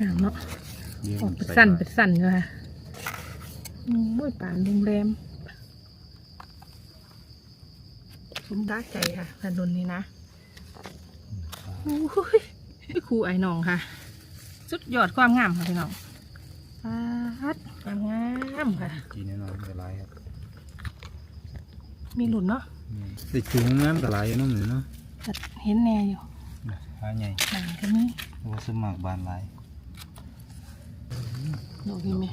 งามเนาะเลี้ยงออกเป็นใส่สั้นบาตรเป็นสั้นเลยค่ะโอ้ยป่านโรงแรมสมดักใจค่ะถนนนี้นะโอ้ยครูไอ้น้องค่ะ สุดยอดความงามค่ะพี่น้องปาดความงามค่ะจีนแน่นอนกระไรครับมีหลุดเนาะติดจุงน้ำกระไรน้องหนูเนาะแต่เห็นแน่อยู่หาใหญ่หนังก็มีว่าสมัครบานหลาย ดอกนี้ไหม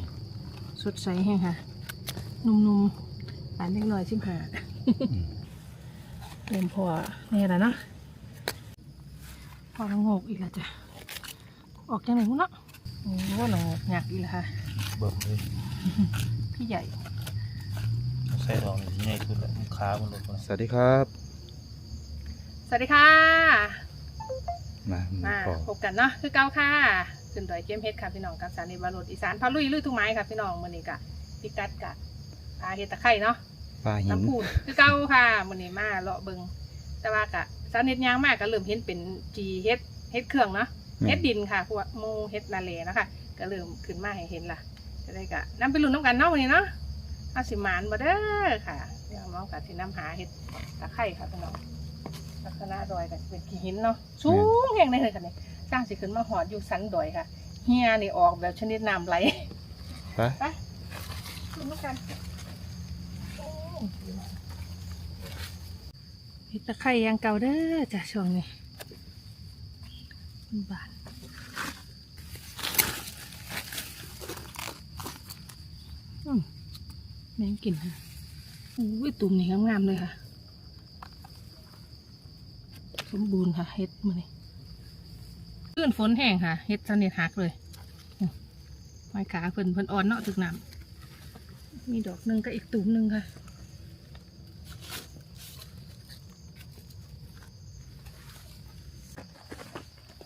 สดใสแห้งค่ะ นุ่มๆปานเล็กน้อยชิมหาเริ่มพอนี่แหละเนาะพอละโงกอีกแล้วจ้ะ ออกจากไหนมั้งเนาะโอ้โหละโงกหยักอีกแล้วค่ะเบิ่มเลยพี่ใหญ่ใส่ดอกใหญ่ขึ้นแล้วขามันหลุดสวัสดีครับ สวัสดีค่ะ มามาพอพบกันเนาะคือเก้าค่ะ ขึ้นดอยเกมเพชรค่ะพี่น้องกับสถานีบารดอีสานพาลุยลุยทุกไม้ค่ะพี่น้องมื้อนี้กะพิกัดกะอาเฮดตะไคร่เนาะปลาหินน้ำพูนคือเก้าค่ะมื้อนี้มาเลาะเบิงแต่ว่ากะสาเน็ดยางมากก็เริ่มเห็นเป็นจีเฮ็ดเฮ็ดเครื่องเนาะเฮ็ดดินค่ะพวกหมูเฮ็ดนาเลนะคะก็เริ่มขึ้นมาให้เห็นล่ะจะได้กะนำไปลุ้นน้ำกันเนาะวันนี้เนาะอาสิหมานบ่เด้อค่ะเดี๋ยวน้องกับสิน้ำหาเฮ็ดตะไคร่ค่ะพี่น้องลักษณะดอยก็เป็นกี่หินเนาะสูงแห่งได้เลยค่ะนี่ สร้างสิขึ้นมาหอดอยู่สันดอยค่ะ เฮียนี่ออกแบบชนิดน้ำไหลไป ไปลุ้นน้ำกันโอ้เฮ็ดตะไคร่อยังเก่าเด้อจ้ะช่วงนี้บานอืมแมงกลิ่นค่ะอุ้ยตุ่มนี่งามๆเลยค่ะ สมบูรณ์ค่ะเฮ็ดมาเนี่ คลื่นฝนแห้งค่ะเฮ็ดสนิทหักเลยอืมไม้ขาเพิ่นเพิ่นอ่อนเนาะถึกน้ำมีดอกหนึ่งกับอีกตุ่มหนึ่งค่ะ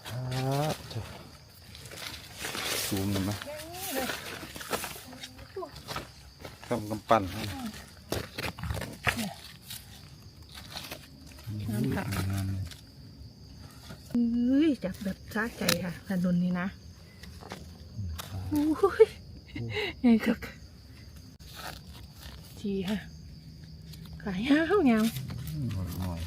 ครับซูมหน่อยไหมกำกำปั้นให้น้ำค่ะ งามเลย เฮ้ย จับแบบซาใจค่ะถนนนี้นะโอ้ยไงคักจีค่ะขายยาวยาวหน่อยหน่อย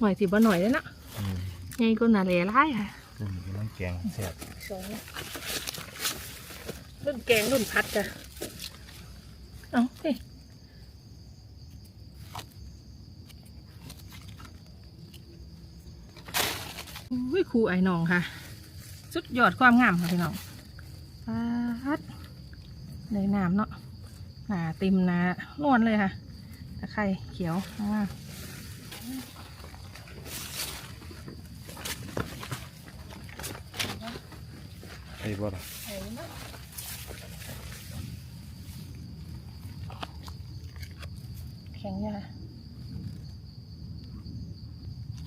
หน่อยสิบ่หน่อยแล้วเนาะอืมไงก็น่าเหลร้ายค่ะเริ่มกำลังแกงแซ่บสองรุ่นแกงรุ่นพัดจ้ะเอาเฮ้ อุ้ยครูไอ้น้องค่ะ สุดยอดความงามค่ะพี่น้องพัดในน้ำเนาะหนาเต็มหนานวลเลยค่ะตะไคร่เขียวงามไอ้บ่ล่ะแข็งยา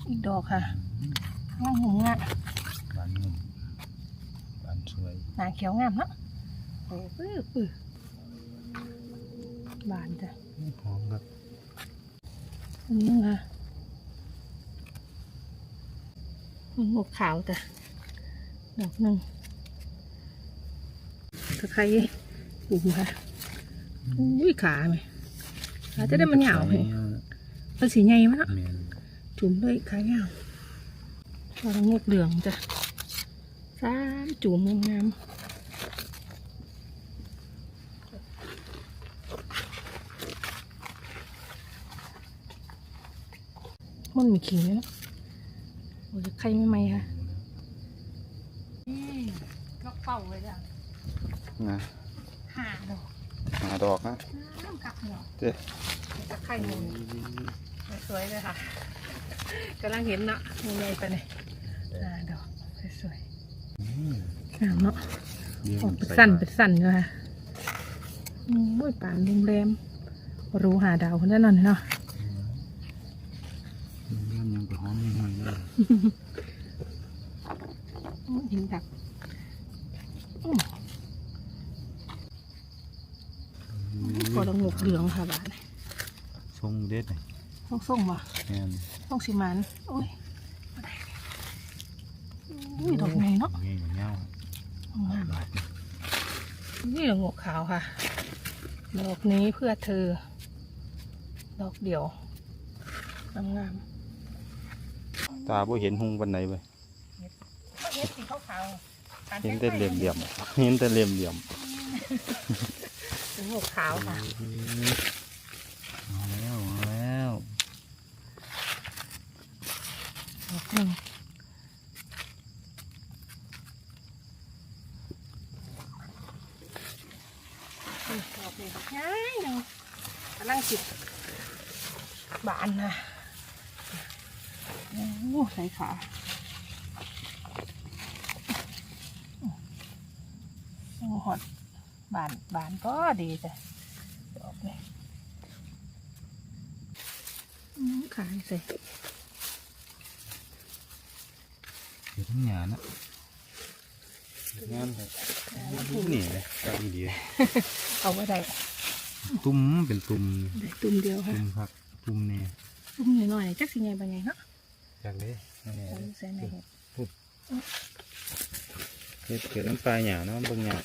อีกดอกค่ะ งามหุ่มงะบานงุ่มบานสวยหนาเขียวงามเนาะโอ้ปื้อปื้อบานจ้ะหอมครับอันนี้ค่ะมันหมวกขาวจ้ะดอกหนึ่งตะไคร้ปุ่มค่ะอุ้ยขาไหมขาจะได้มันหยาวไหมมันสีใหญ่มั้ยเนาะแม่นจุ่มด้วยขายา วเราต้องงกเหลืองจ้ะสามจุ่มงามๆมันมีขิงด้วยนะโอ้ยใครไม่ไหมค่ะนี่ก็เป่าเลยจ้ะนะห้าดอกหาดอกนะน้ำกักเนาะเจ๊จะไข่หมูสวยเลยค่ะกำลังเห็นเนาะยังไงไปเนี่ยห้าดอก สวยๆงามเนาะเลี้ยงออกเป็นใส่สั้นบาตรเป็นสั้นเลยค่ะอืมโอ้ยป่านโรงแรมรู้หาดาวคนนั้นน่ะเนาะเลี้ยงยังไปหอมยังไงเลยอืมเห็นแบบอืมพอละงกเหลืองค่ะบาททรงเด็ดเลยต้องส่งมาแม่นต้องสิมันโอ้ยบ่ได้ อุ้ยดอกไงเนาะนี่เงางามบาดนี่เหลืองกขาวค่ะ ดอกนี้เพื่อเธอ ดอกเดียวงามตาบ่เห็นหุงวันไหนเว้ยๆเห็นสีขาวๆเห็นแต่เหลี่ยมเหลี่ยมๆเห็นแต่เหลี่ยมเหลี่ยมเหลืองกขาวค่ะมาแล้วมาแล้วดอกหนึ่ง นี่ง่ายหนึ่งกำลังจิบบานนะโอ้ใส่ขาโอ้หดบานบานก็ดีจ้ะดอกนี่อืมขายใส่เห็นทั้งหยานะ งามเลยนี่เลยตาดีเอาไว้ได้ตุ้มเป็นตุ่มได้ตุ่มเดียวค่ะ ตุ่มผักตุ่มเนี่ยตุ่มหน่อยๆจักสิไงบางไงเนาะจากเลยนี่ใส่ใส่ในเห็ดเฮ็ดเกิดน้ำปลาหยาเนาะเบิ่งหยา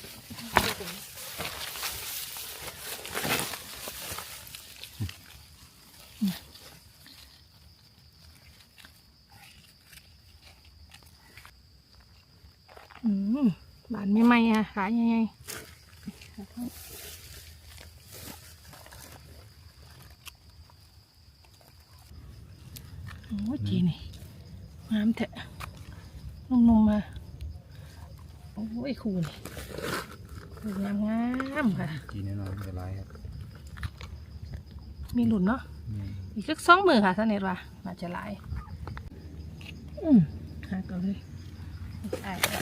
อืม บานไม่ไหมอะขายยังไงโอ้ยจีนี่งามเถอะนุ่มๆมา โอ้ยคูนี่คูงามงามๆค่ะจีนแน่นอนจะลายครับมีหลุนเนาะนี่อีกสักสองมือค่ะสนิทว่าน่าจะหลาย อืมหากันเลยใช่ค่ะ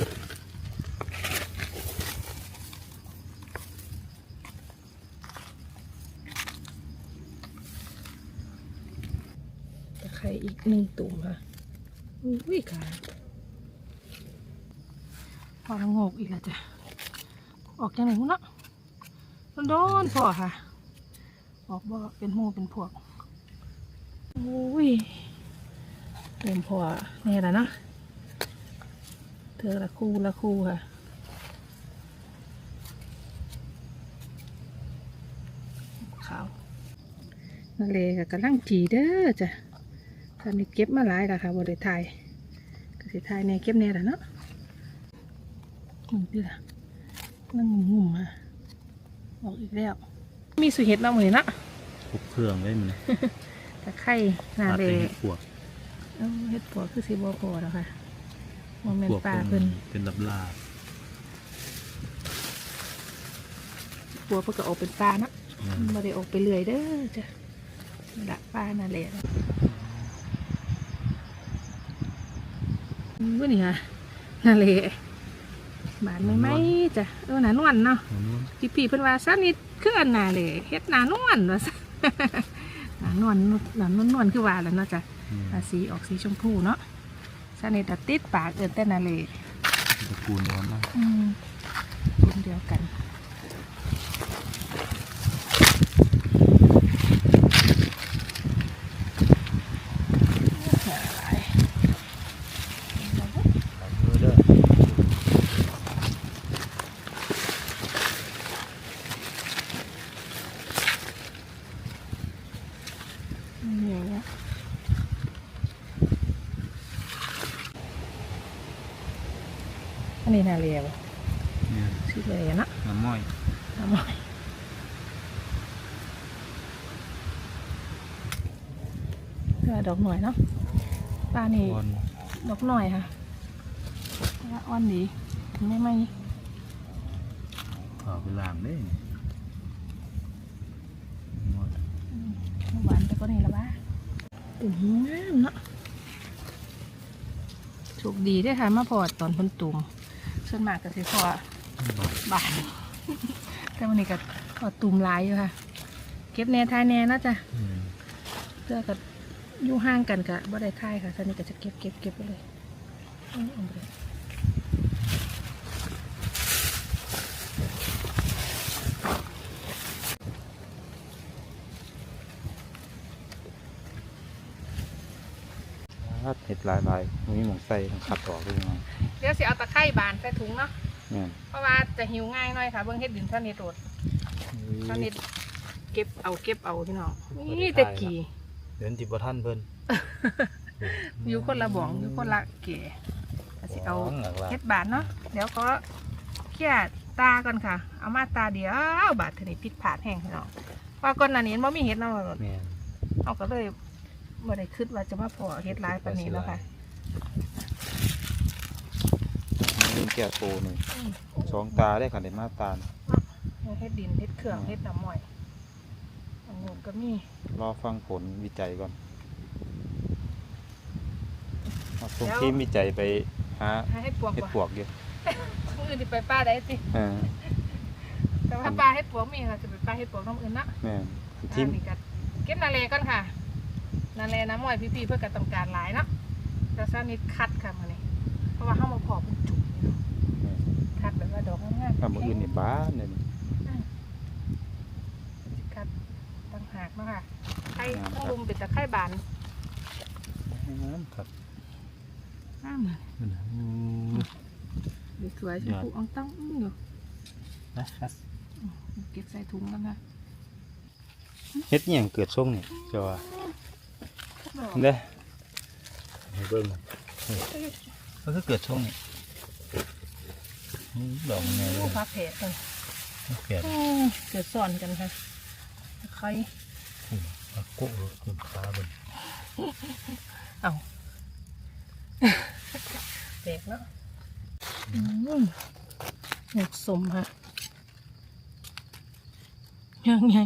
ตะไคร้ อีกหนึ่งตุ่มค่ะอุ้ยค่ะพอละงกอีกแล้วจ้ะ ออกจากไหนมุ้งเนาะโดนๆพอค่ะ ออกบ่เป็นหมูเป็นพวกอุ้ยเริ่มพอแน่แล้วเนาะเธอละคู่ละคู่ค่ะขาวนาเลกับกำลังจีเด้อจ้ะ ตอนนี้เก็บมาหลายแล้วค่ะบริไทยก็สิไทยในเก็บแน่แล้วเนาะมึงดิล่ะนั่งงุ่มๆมาออกอีกแล้ว มีสุเห็ดมาเหมือนเนาะครบเครื่องเลยมันตะไคร่นาตัดเลไปเห็ดปวกเอ้าเฮ็ดปวกคือสิบ่พอแล้วค่ะโมเมนปวกปลาเป็นเพิ่นเป็นลับลาบปวกเพิ่นก็ออกเป็นปลาเนาะอืมมันบ่ได้ออกไปเรื่อยเด้อจ้ะนี่ละปลานั่นแหละ อืมว่านี่ค่ะนั่นแหละบานไม่ไหมจ้ะเออหนานวลเนาะอันนู้นพี่พี่ๆเพิ่นว่าซะนิดคืออันน่ะเลยเฮ็ดหนานวลว่าซะหนานวลหนานวลนวลคือว่าแล้วเนาะจ้ะอืมอ่าสีออกสีชมพูเนาะซะนิดอะติดปากเอิ้นแต่นั่นเลยตระกูลร้อนนะอืมรุ่นเดียวกัน เอามือเด้อ อย่างเงี้ย อันนี้น่าเรียวเนี่ยชื่อเลยนะน้ำม้อยน้ำมันก็ดอกหน่อยเนาะปลานี่บอลดอกหน่อยค่ะว่าอ่อนดีไม่ไหม่เอาไปล้างเด้หมดหวานไปก็นี่ละบ้าตุ่มงามเนาะโชคดีได้อค่ะมาพอดตอนพ้นตุ่ม ส่วนมากก็สิพอบาดบานแต่วันนี้ก็พอตุ่มหลายอยู่ค่ะ เก็บแหน่ทายแหน่เนาะจ้ะอืมเพื่อกับอยู่ห่างกันกะบ่ได้ทายค่ะตอนนี้ก็จะเก็บเก็บเก็บไปเลย เอาเอาไปเลยครับเห็ดหลายลายๆมันมีหมองใส่ต้องขัดออกด้วยมั้งเดี๋ยวสิเอาตะไคร่บานใส่ถุงเนาะเนี่ยเพราะว่าจะหิวง่ายหน่อยค่ะเบิ่งเฮ็ดดินท่านิดโดดท่านิดเก็บเอาเก็บเอาพี่น้องนี่แต่กี่เดินจิบท่านเพิ่นอยู่คนละบ่องอยู่คนละเก๋ก็สิเอาหลักเฮ็ดบาทเนาะเดี๋ยวก็เคลียร์ตาก่อนค่ะ เอามาตาเดียวบาทเทานี้พิษผาดแห้งพี่น้องว่าก่อนหน้านี้บ่มีเฮ็ดเนาะๆเนี่ยเอาก็เลย บ่ได้คิดว่าจะมาพอเฮ็ดหลายปานนี้แล้วค่ะนี่แก่โตหนึ่งอืมสองตาได้ขันได้มาตาลเฮ็ดดินเฮ็ดเครื่องเฮ็ดน้ำหม่อยอันนู้นก็มี รอฟังผลวิจัยก่อนเอาส่งทีมวิจัยไปหาหาเฮ็ดปวกเห็ดบ่ปวกอยู่มื้ออื่นสิไปป้าได้ติเออแต่ว่าปลาเฮ็ดปวกมีค่ะจะไปปลาเฮ็ดปวกน้ำอื่นนะแม่นทีทีมมนี้ก็เก็บนาเลก่อนค่ะ นาเลน้ำมอยพี่ๆเพื่อการต้องการหลายเนาะแล้วซานิดคัดค่ะมาเนี่เพราะว่าเข้ามาพอเป็นจุ่มนี่เนาะคัดแบบว่าดอกงามๆถ้ามืออื่นนี่บ้านเนี่ยคัดต่างหากเนาะค่ะไข่ต้องรุมเป็นตะไคร่บานครับงามเลยสวยๆชมพูอ่องต้องอยู่นะครับเก็บใส่ถุงแล้วนะเฮ็ดอหย่างเกิดช่วงนี่เจ้าว่า เด้อให้เบิ่งก็คือเกิดช่วงนี้ดอกไงโอ้พักแผลเลยเปลี่ยนเกิดซ่อนกันค่ะไข่ปลาโก้ขึ้นขาเบิ่งเอาแตกเนาะอืมอยากสมค่ะยังไง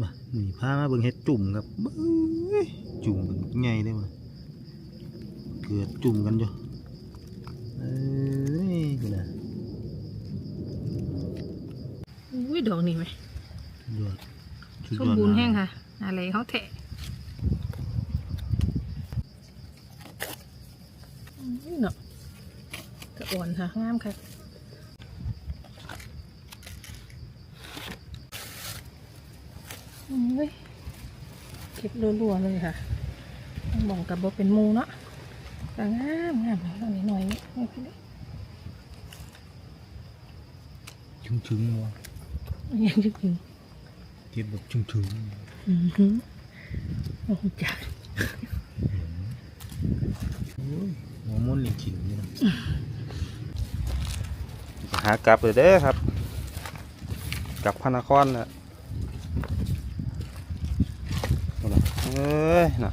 มาหนีผ้ามาเบิ่งเฮ็ดจุ่มครับเบ้ยจุ่มกันใหญ่เลยมันเกิดจุ่มกันอยู่เอ้ยกูน่ะอุ้ยดอกนี่ไหมยอดสุดสยมอดบูรณ์มากแห้งค่ะ อะไรเขาแทะอุ้ยเนาะกระอ่อนค่ะงามค่ะ อุ้ ยเก็บรัวๆเลยค่ะบอกกับบ่เป็นหมูเนาะแต่งามงามเลยตอนนี้หน่อยนี่นี่พี่เล็กชุ่มๆว่ะยังจะกินเก็บแบบชุ่มอือหือโอ้โหจ้ะๆโอ้ยหัวม้วนลิงขิงนี่นะหากลับเลยเด้อครับ กลับพระนครนะ เอ้ยนะ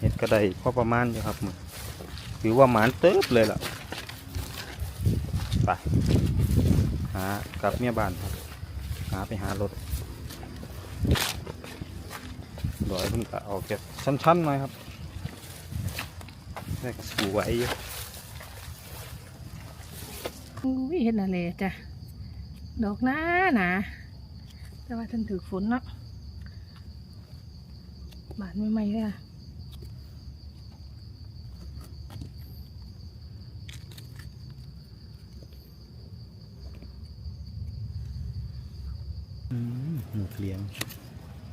เห็ดกระไดพอประมาณอยู่ครับมึงถือว่าหมานเติบเลยล่ะไปหากลับเมียบ้านครับหาไปหารถดอยเพิ่งก็เอาแค่ชั้นๆหน่อยครับแม่ก็สูไว้อยู่อุ้ยเห็นอะไรจ้ะดอกหนาหนาแต่ว่าท่านถือฝนเนาะ บานไม่ไหมเลยอะอืมหมูเลี้ยง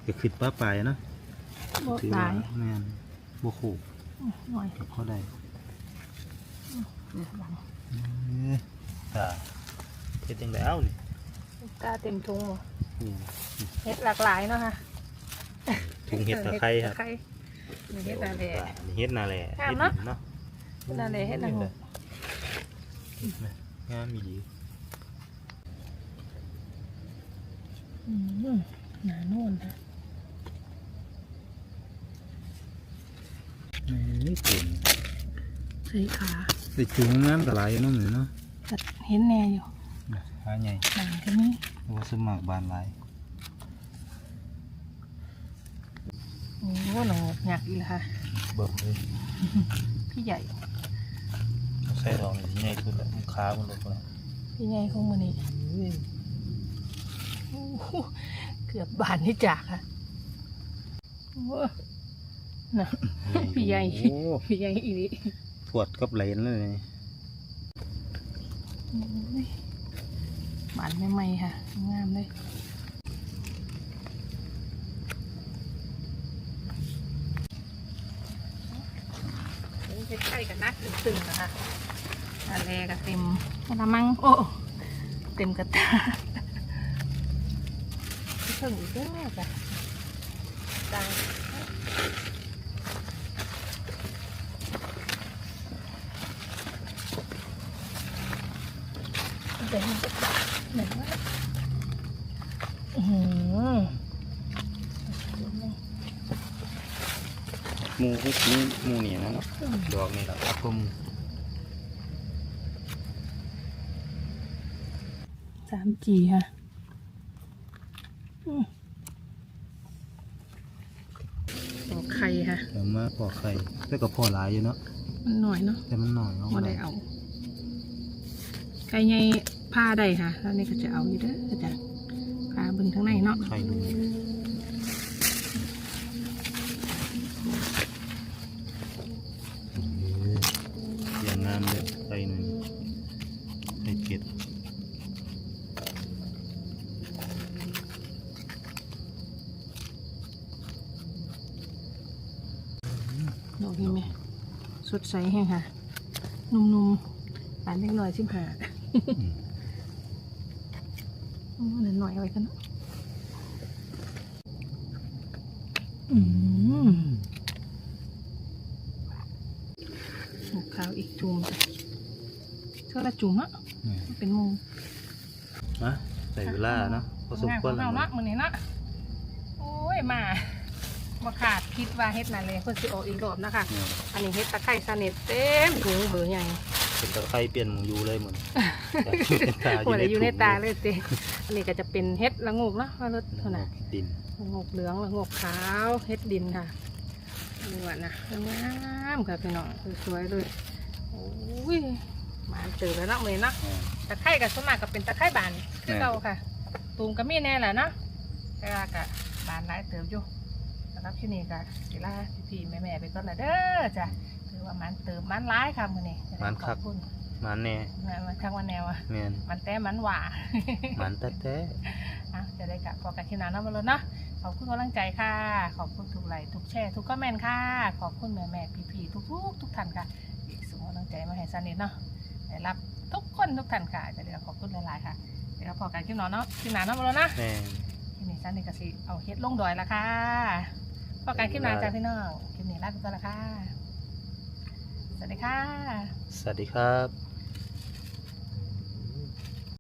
ก็ขึ้นป้าปลายนะบ่ถือตาว่ายแม่นบ่ขู่อื้อหน่อยกับเขาได้เดี๋ยวหลังตาเฮ็ดจังไดเอ้านี่ตาเต็มทุงบ่นี่เห็ดหลากหลายเนาะค่ะ ถุงเห็ดตะไคร้ครับเห็ดตะไคร้มีเห็ดอะไรนี่เฮ็ดนาแลงามเฮ็ดเนาะดินเนาะเฮ็ดนาแลเฮ็ดนาโหเห็นไหมงามมีดีอืมหนาโน่นค่ะนี่เก่งใส่ขาแต่จุงน้ำกระไหลเนาะเหมือนเนาะจัดเห็นแน่อยู่หาใหญ่หนังก็มีว่าสมัครบานหลาย โอ้โหหนองหยักอีกแล้วค่ะ เบิ่งเลยพี่ใหญ่ ใส่ดอกนี่ใหญ่ขึ้นแล้วขามันลงแล้วพี่ใหญ่ของมันนี่โอ้โหเกือบบานที่จากค่ะโอ้น่ะพี่ใหญ่โอ้พี่ใหญ่อีนี่ปวดกับไหลนเลยบานไม่ไหมค่ะ งามเลย เฮ็ดไข่กันนักตึงๆนะคะอะไรก็เต็มกระมังโอ้เต็มกระตาเพิ่งอีกแล้วจ้ะดังเดี๋ยวมันจะตัดเหมือนว่าอือหือ ห มูให้กินหมูนี่นะเนาะดอกนี่แหละครับผมสามจีค่ะอืมดอกไข่ค่ะเดี๋ยวมาปอกไข่แต่ก็พอหลายอยู่เนาะมันหน่อยเนาะแต่มันหน่อยเนาะพอได้เอาไก่ใหญ่ผ้าได้ค่ะ แล้วนี่ก็จะเอาอยู่เด้อก็จะขาเบึงทั้งในเนาะไข่ดูอย่างงามเลยไข่หนึ่งไข่เจ็ด ดอกนี้ไหมสดใสแห้งค่ะ นุ่มๆปานเล็กน้อยชิมหาอืมหน่อยๆเอาไว้กันเนาะอืมหมูขาวอีกจุ่มจ้ะเท่าละจุ่มอะเป็นหมูมาใส่เวลาเนาะผสมควรแล้แล้ววเนาะมื้อนี้เนาะโอ้ยมา บ่ขาดคิดว่าเฮ็ดนั่นเลยเพิ่นสิออกอีกรอบนะคะเนี่ยอันนี้เฮ็ดตะไคร้สนิทเต็มถุงเบอร์ใหญ่เป็นตะไคร้เปลี่ยนหมูยูเลยหมดหัวเลยอยู่ในตาเลยเต้อันนี้ก็จะเป็นเฮ็ดละโงกเนาะว่ารสเท่านั้นดินละโงกเหลืองละโงกขาวเฮ็ดดินค่ะนี่ว่านะงามค่ะพี่น้องสวยๆเลยโอ้ยมาเจอแล้วเนาะมื้อนี้เนาะตะไคร้กับสวนมัครก็เป็นตะไคร้บานคือเก่าค่ะตูมก็มีแน่แหละเนาะแต่ว่าก็บานหลายเติบอยู่สำห รับที่นี่ก็สิลาพี่ๆแม่ๆไปก่อนละเด้อจ้ะถือว่ามันเติมมันร้ายค่ะมื้อนี้มันคัก ขอบคุณมันแน่มันทางวันแนวอะแมนมันแต่มันหว่า มันแท้อะจะได้กะพอกันที่นั้นเนาะมาเลยเนาะขอบคุณกำลังใจค่ะ ขอบคุณทุกไลค์ทุกแชร์ทุกคอมเมนต์ค่ะ ขอบคุณแม่แม่ๆพี่ๆทุกๆทุกท่านค่ะที่ส่งกำลังใจมาให้ซันนิดเนาะได้รับทุกคนทุกท่านค่ะจะได้ขอบคุณหลายๆค่ะเดี๋ยวเราพอกันคลิปหนอนเนาะคลิปหนาเนาะมาแล้วนะๆแม่นคลิปนี้ซันนี่ก็สิเอาเฮ็ดลงดอยละค่ะ พอกันคลิปหนาจ้าพี่น้องคลิปนี้ลาไปก่อนละค่ะ สวัสดีค่ะ สวัสดีครับ